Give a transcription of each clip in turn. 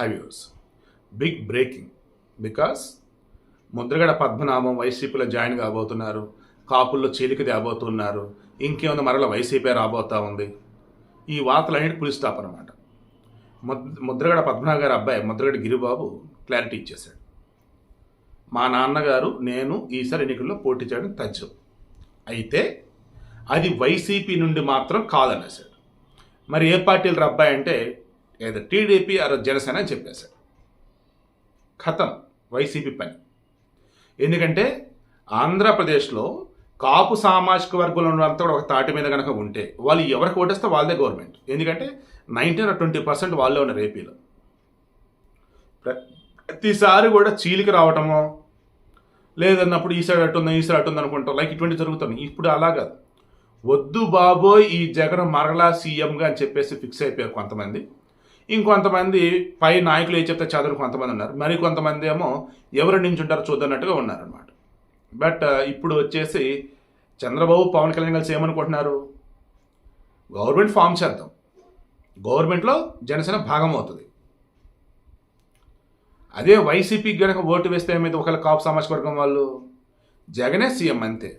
హైవ్యూస్. Big breaking because Mudragada Padmanabham వైసీపీలో join కాబోతున్నారు. కాపుల్లో చీలిక తేబోతున్నారు. ఇంకేముంది మరల వైసీపీ రాబోతా ఉంది. ఈ వార్తలన్నిటి పులి స్టాప్ అనమాట ముద్రగడ పద్మనాభ గారి అబ్బాయి ముద్రగడ గిరిబాబు క్లారిటీ ఇచ్చేశాడు. మా నాన్నగారు నేను ఈసారి ఎన్నికల్లో పోటీ చేయడం తథ్యం. అయితే అది వైసీపీ నుండి మాత్రం కాదనేసాడు మరి ఏ పార్టీలు అబ్బాయి అంటే ఏదో టీడీపీ ఆర్ జనసేన అని చెప్పేశాడు. ఖతం వైసీపీ పని. ఎందుకంటే ఆంధ్రప్రదేశ్లో కాపు సామాజిక వర్గంలో ఉన్నంతా కూడా ఒక తాటి మీద కనుక ఉంటే వాళ్ళు ఎవరికి ఓటేస్తే వాళ్ళదే గవర్నమెంట్. ఎందుకంటే నైన్టీన్ ట్వంటీ పర్సెంట్ వాళ్ళే ఉన్న రేపీలో ప్రతిసారి కూడా చీలిక రావటమో లేదన్నప్పుడు ఈ సైడ్ అట్టుంది ఈ సైడ్ అట్టుంది అనుకుంటాం. లైక్ ఇటువంటి జరుగుతున్నాయి. ఇప్పుడు అలా కాదు. వద్దు బాబోయ్ ఈ జగన్ మరలా సీఎంగా అని చెప్పేసి ఫిక్స్ అయిపోయారు కొంతమంది. ఇంకొంతమంది పై నాయకులు ఏ చెప్తే చదువు కొంతమంది ఉన్నారు. మరి కొంతమంది ఏమో ఎవరి నుంచి ఉంటారో చూద్దన్నట్టుగా ఉన్నారనమాట బట్ ఇప్పుడు వచ్చేసి చంద్రబాబు పవన్ కళ్యాణ్ కలిసి ఏమనుకుంటున్నారు? గవర్నమెంట్ ఫామ్ చేద్దాం. గవర్నమెంట్లో జనసేన భాగం అవుతుంది. అదే వైసీపీకి గనక ఓటు వేస్తే ఏమైతే ఒకవేళ కాపు సామాజిక వర్గం వాళ్ళు? జగనే సీఎం అంతే.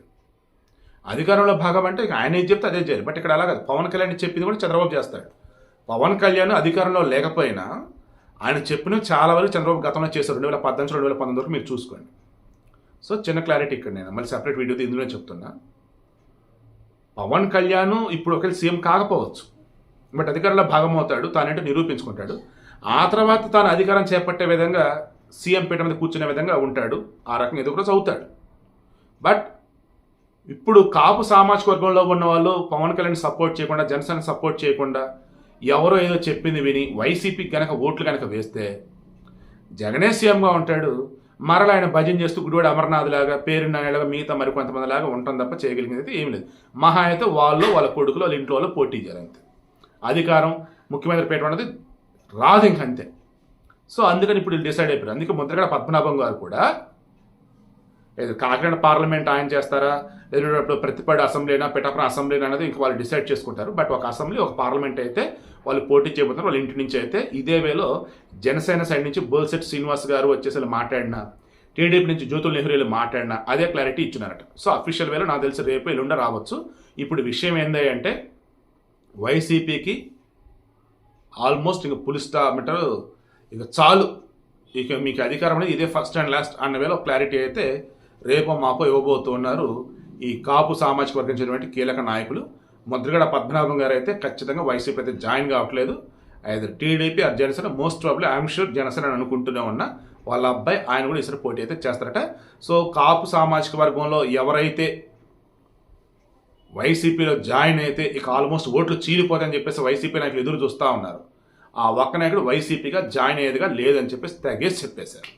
అధికారంలో భాగం అంటే ఆయన ఏం చెప్తే అదే చేయాలి. బట్ ఇక్కడ అలా కాదు. పవన్ కళ్యాణ్ చెప్పింది కూడా చంద్రబాబు చేస్తాడు. పవన్ కళ్యాణ్ అధికారంలో లేకపోయినా ఆయన చెప్పిన చాలా వరకు చంద్రబాబు గతంలో చేశారు. రెండు వేల పద్దెనిమిది రెండు వేల పంతొమ్మిది వరకు మీరు చూసుకోండి. సో చిన్న క్లారిటీ ఇక్కడ నేను. మళ్ళీ సెపరేట్ వీడియో ఇందులో చెప్తున్నా. పవన్ కళ్యాణ్ ఇప్పుడు ఒకవేళ సీఎం కాకపోవచ్చు బట్ అధికారంలో భాగం అవుతాడు తానేంటో నిరూపించుకుంటాడు. ఆ తర్వాత తాను అధికారం చేపట్టే విధంగా సీఎం పీఠ మీద కూర్చునే విధంగా ఉంటాడు. ఆ రకంగా ఎదుగు రోజు అవుతాడు బట్ ఇప్పుడు కాపు సామాజిక వర్గంలో ఉన్న వాళ్ళు పవన్ కళ్యాణ్ సపోర్ట్ చేయకుండా జనసేన సపోర్ట్ చేయకుండా ఎవరో ఏదో చెప్పింది విని వైసీపీకి కనుక ఓట్లు కనుక వేస్తే జగనే సీఎంగా ఉంటాడు. మరల ఆయన భజన చేస్తూ గుడివాడ అమర్నాథ్ లాగా పేరు నాయలాగా మిగతా మరికొంతమంది లాగా ఉంటాం తప్ప చేయగలిగింది అయితే ఏమి లేదు. మహా అయితే వాళ్ళు వాళ్ళ కొడుకులు వాళ్ళ ఇంట్లో వాళ్ళు పోటీ చేయాలంతే అధికారం ముఖ్యమంత్రి పేట ఉన్నది రాదు ఇంకంతే సో అందుకని ఇప్పుడు డిసైడ్ అయిపోయారు. అందుకే ముద్రగడ పద్మనాభం గారు కూడా లేదు కాకినాడ పార్లమెంట్ ఆయన చేస్తారా? లేదంటే ప్రతిపాడు అసెంబ్లీనా పిఠాపురం అసెంబ్లీనా అనేది ఇంక వాళ్ళు డిసైడ్ చేసుకుంటారు. బట్ ఒక అసెంబ్లీ ఒక పార్లమెంట్ అయితే వాళ్ళు పోటీ చేయబోతున్నారు. వాళ్ళ ఇంటి నుంచి అయితే ఇదే వేలో జనసేన సైడ్ నుంచి బోల్సెట్ శ్రీనివాస్ గారు వచ్చేసి మాట్లాడినా మాట్లాడిన టీడీపీ నుంచి జ్యోతుల్ నెహ్రూలు మాట్లాడిన అదే క్లారిటీ ఇచ్చినారట. సో అఫీషియల్ వేలో నాకు తెలిసి రేపు ఎల్లుండ రావచ్చు. ఇప్పుడు విషయం ఏంది అంటే వైసీపీకి ఆల్మోస్ట్ ఇంక పులి అంటారు ఇక చాలు. ఇక మీకు అధికారం అనేది ఇదే ఫస్ట్ అండ్ లాస్ట్ అన్న వేళ క్లారిటీ అయితే రేపో మాపో ఇవ్వబోతున్నారు ఈ కాపు సామాజిక వర్గం చెందినటువంటి కీలక నాయకులు. ముద్రగడ పద్మనాభం గారు అయితే ఖచ్చితంగా వైసీపీ అయితే జాయిన్ కావట్లేదు. అయితే TDP or Janasena most probably I'm sure Janasena అని అనుకుంటూనే ఉన్నా. వాళ్ళ అబ్బాయి ఆయన కూడా ఈసారి పోటీ అయితే చేస్తారట. సో కాపు సామాజిక వర్గంలో ఎవరైతే వైసీపీలో జాయిన్ అయితే ఇక ఆల్మోస్ట్ ఓట్లు చీలిపోతాయని చెప్పేసి వైసీపీ నాయకులు ఎదురు చూస్తూ ఉన్నారు. ఆ ఒక్క నాయకుడు వైసీపీగా జాయిన్ అయ్యేదిగా లేదని చెప్పేసి తెగేసి చెప్పేశారు.